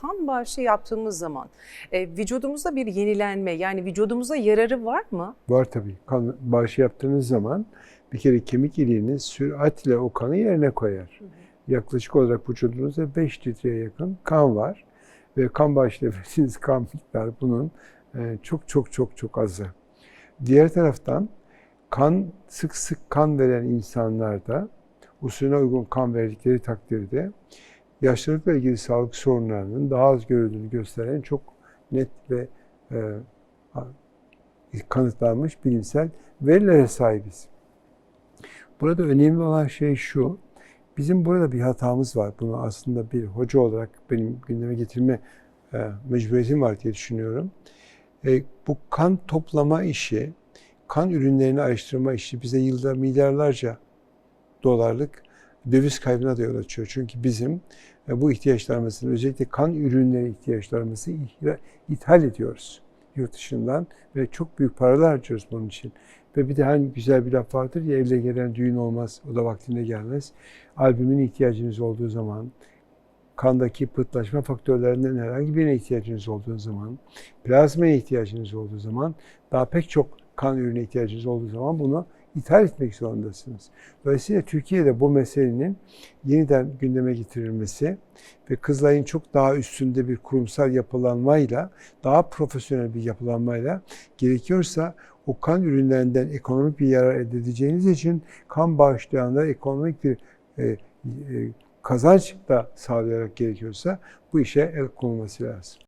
kan bağışı yaptığımız zaman e, vücudumuzda bir yenilenme yani vücudumuza yararı var mı? Var tabii. Kan bağışı yaptığınız zaman bir kere kemik iliğiniz süratle o kanı yerine koyar. Yaklaşık olarak vücudunuzda 5 litreye yakın kan var. Ve kan bağışıyla verdiğiniz kan miktarı bunun e, çok çok çok çok azı. Diğer taraftan kan sık sık kan veren insanlarda usulüne uygun kan verdikleri takdirde yaşlılıkla ilgili sağlık sorunlarının daha az görüldüğünü gösteren çok net ve e, kanıtlanmış bilimsel verilere sahibiz. Burada önemli olan şey şu, bizim burada bir hatamız var. Bunu aslında bir hoca olarak benim gündeme getirme e, mecburiyetim var diye düşünüyorum. E, bu kan toplama işi, kan ürünlerini araştırma işi bize yılda milyarlarca dolarlık döviz kaybına da yol açıyor. Çünkü bizim e, bu ihtiyaçlarımızın özellikle kan ürünleri ihtiyaçlarımızı ithal ediyoruz yurt dışından ve çok büyük paralar harcıyoruz bunun için. Ve bir de hani güzel bir laf vardır ya evle gelen düğün olmaz, o da vaktinde gelmez. Albümün ihtiyacınız olduğu zaman, kandaki pıhtılaşma faktörlerinden herhangi birine ihtiyacınız olduğu zaman, plazmaya ihtiyacınız olduğu zaman, daha pek çok kan ürüne ihtiyacınız olduğu zaman bunu ithal etmek zorundasınız. Dolayısıyla Türkiye'de bu meselenin yeniden gündeme getirilmesi ve Kızılay'ın çok daha üstünde bir kurumsal yapılanmayla, daha profesyonel bir yapılanmayla gerekiyorsa o kan ürünlerinden ekonomik bir yarar elde edeceğiniz için kan bağışlayanlara ekonomik bir e, e, kazanç da sağlayarak gerekiyorsa bu işe el konulması lazım.